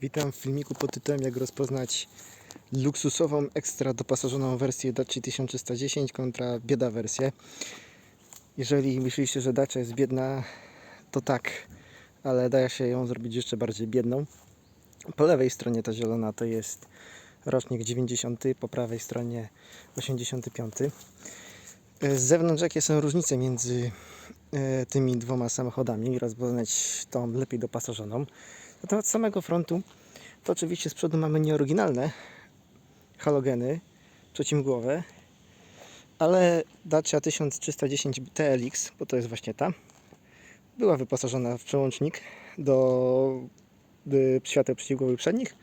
Witam w filmiku pod tytułem jak rozpoznać luksusową, ekstra dopasażoną wersję Dacia 1310 kontra bieda wersję. Jeżeli myślicie, że Dacia jest biedna, to tak, ale da się ją zrobić jeszcze bardziej biedną. Po lewej stronie ta zielona to jest rocznik 90, po prawej stronie 85. Z zewnątrz jakie są różnice między e, tymi dwoma samochodami, rozpoznać tą lepiej dopasażoną. Na temat samego frontu, to oczywiście z przodu mamy nieoryginalne halogeny przeciwmgłowe, ale Dacia 1310 TLX, bo to jest właśnie ta, była wyposażona w przełącznik do y, świateł przeciwgłowych przednich,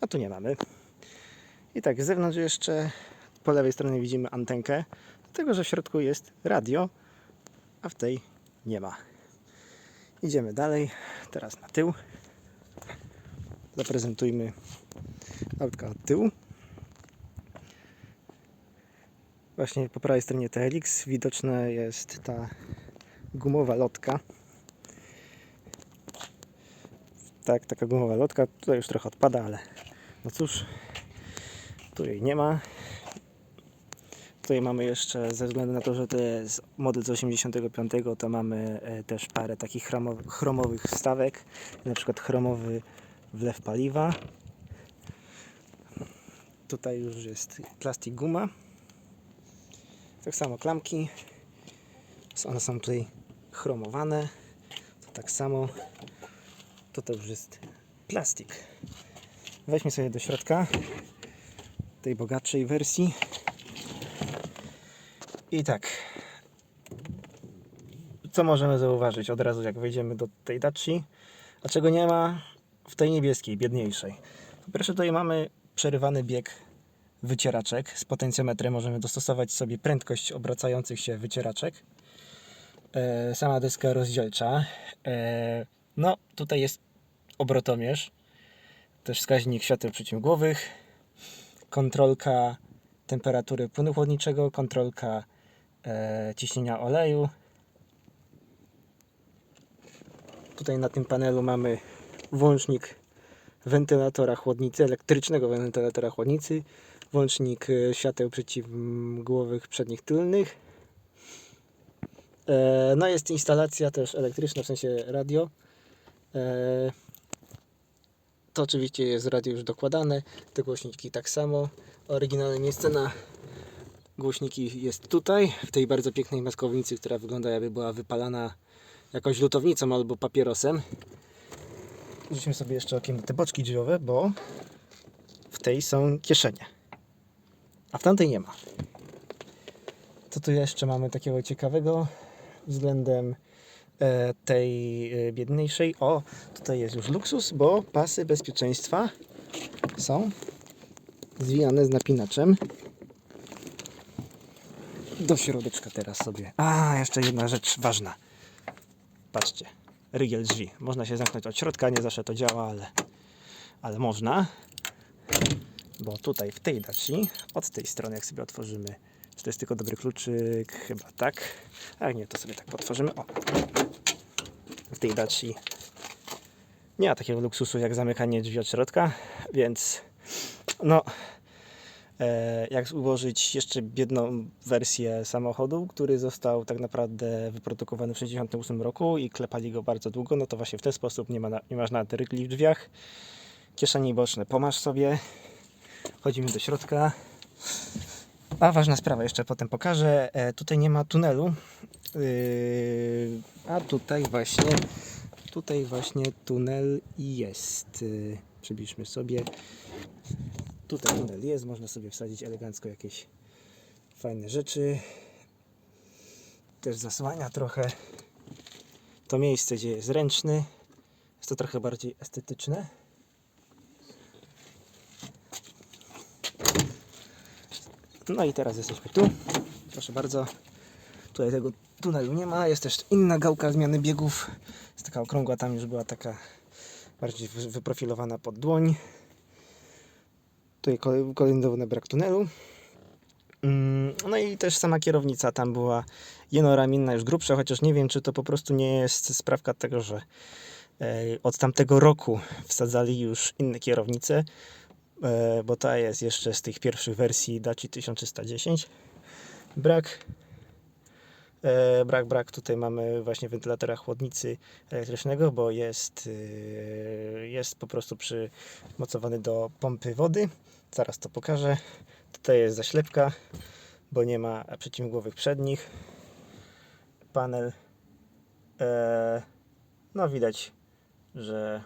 a tu nie mamy. I tak, z zewnątrz jeszcze po lewej stronie widzimy antenkę, dlatego że w środku jest radio, a w tej nie ma. Idziemy dalej, teraz na tył. Zaprezentujmy autka od tyłu. Właśnie po prawej stronie TLX widoczna jest ta gumowa lotka. Tak, taka gumowa lotka. Tutaj już trochę odpada, ale no cóż, tu jej nie ma. Tutaj mamy jeszcze, ze względu na to, że to jest model z 85, to mamy e, też parę takich chromowych, wstawek, na przykład chromowy wlew paliwa. Tutaj już jest plastik guma. Tak samo klamki. One są tutaj chromowane. To tak samo. To to już jest plastik. Weźmy sobie do środka tej bogatszej wersji. I tak. Co możemy zauważyć od razu, jak wejdziemy do tej Daci? A czego nie ma w tej niebieskiej, biedniejszej? Po pierwsze, tutaj mamy przerywany bieg wycieraczek. Z potencjometrem możemy dostosować sobie prędkość obracających się wycieraczek. E, sama deska rozdzielcza. E, no, tutaj jest obrotomierz. Też wskaźnik świateł przeciwgłowych. Kontrolka temperatury płynu chłodniczego, kontrolka ciśnienia oleju. Tutaj na tym panelu mamy włącznik wentylatora chłodnicy, elektrycznego wentylatora chłodnicy, włącznik e, świateł przeciwmgłowych przednich tylnych. E, no jest instalacja też elektryczna, w sensie radio. E, to oczywiście jest radio już dokładane, te głośniki tak samo. Oryginalne miejsce na głośniki jest tutaj, w tej bardzo pięknej maskownicy, która wygląda jakby była wypalana jakąś lutownicą albo papierosem. Rzućmy sobie jeszcze okiem te boczki drzwiowe, bo w tej są kieszenie, a w tamtej nie ma. Co tu jeszcze mamy takiego ciekawego względem e, tej e, biedniejszej? O, tutaj jest już luksus, bo pasy bezpieczeństwa są zwijane z napinaczem. Do środeczka teraz sobie. A, jeszcze jedna rzecz ważna. Patrzcie, rygiel drzwi. Można się zamknąć od środka, nie zawsze to działa, ale, ale można. Bo tutaj w tej daci, od tej strony jak sobie otworzymy, czy to jest tylko dobry kluczyk? Chyba tak. A nie, to sobie tak potworzymy. O! W tej daci nie ma takiego luksusu jak zamykanie drzwi od środka, więc no jak ułożyć jeszcze biedną wersję samochodu, który został tak naprawdę wyprodukowany w 1968 roku i klepali go bardzo długo, no to właśnie w ten sposób nie, ma na, nie masz nawet rygli w drzwiach. Kieszenie boczne pomasz sobie. Chodzimy do środka. A ważna sprawa, jeszcze potem pokażę. E, tutaj nie ma tunelu. Yy, a tutaj właśnie tutaj właśnie tunel jest. Yy, przybliżmy sobie. Tutaj tunel jest, można sobie wsadzić elegancko jakieś fajne rzeczy. Też zasłania trochę to miejsce, gdzie jest ręczny. Jest to trochę bardziej estetyczne. No i teraz jesteśmy tu. Proszę bardzo. Tutaj tego tunelu nie ma. Jest też inna gałka zmiany biegów. Jest taka okrągła, tam już była taka bardziej wy- wyprofilowana pod dłoń. Tutaj kolej- kolejny brak tunelu. Mm, No i też sama kierownica tam była jednoramienna, już grubsza, chociaż nie wiem, czy to po prostu nie jest sprawka tego, że E, Od tamtego roku wsadzali już inne kierownice, e, bo ta jest jeszcze z tych pierwszych wersji Daci 1310. Brak, brak, brak. Tutaj mamy właśnie wentylatora chłodnicy elektrycznego, bo jest, e, jest po prostu przymocowany do pompy wody. Zaraz to pokażę. Tutaj jest zaślepka, bo nie ma przeciwgłowych przednich. Panel. E, no widać, że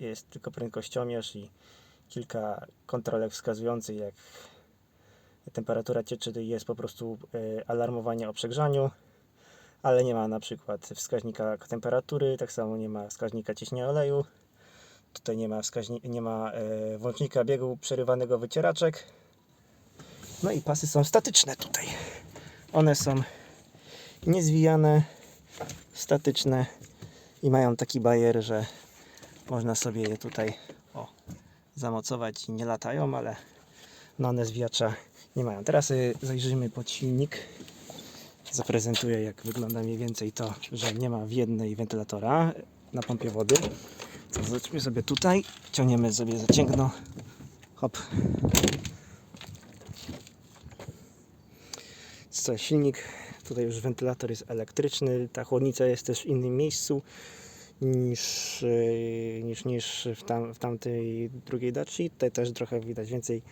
jest tylko prędkościomierz i kilka kontrolek wskazujących jak temperatura cieczy jest po prostu e, alarmowanie o przegrzaniu, ale nie ma na przykład wskaźnika temperatury, tak samo nie ma wskaźnika ciśnienia oleju. Tutaj nie ma, wskaźni- nie ma e, włącznika biegu przerywanego wycieraczek. No i pasy są statyczne tutaj. One są niezwijane, statyczne i mają taki bajer, że można sobie je tutaj o, zamocować i nie latają, ale no one zwijacza nie mają. Teraz y, zajrzymy pod silnik. Zaprezentuję jak wygląda mniej więcej to, że nie ma w jednej wentylatora na pompie wody. To zobaczmy sobie tutaj, ciągniemy sobie zacięgno. Hop. Co, silnik, tutaj już wentylator jest elektryczny, ta chłodnica jest też w innym miejscu niż, yy, niż, niż w, tam, w tamtej drugiej daci. Tutaj też trochę widać więcej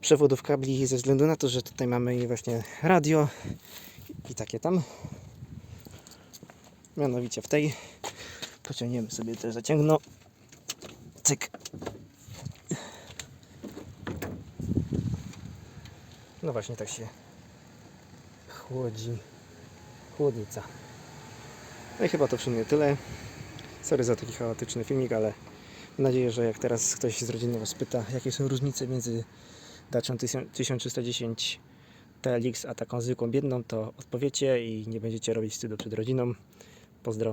przewodów kabli ze względu na to, że tutaj mamy właśnie radio i takie tam. Mianowicie w tej pociągniemy sobie te zaciągno. Cyk. No właśnie tak się chłodzi chłodnica. No i chyba to w sumie tyle. Sorry za taki chaotyczny filmik, ale mam nadzieję, że jak teraz ktoś z rodziny was pyta, jakie są różnice między Dacią 1310 TLX a taką zwykłą biedną, to odpowiecie i nie będziecie robić wstydu przed rodziną. Pozdro.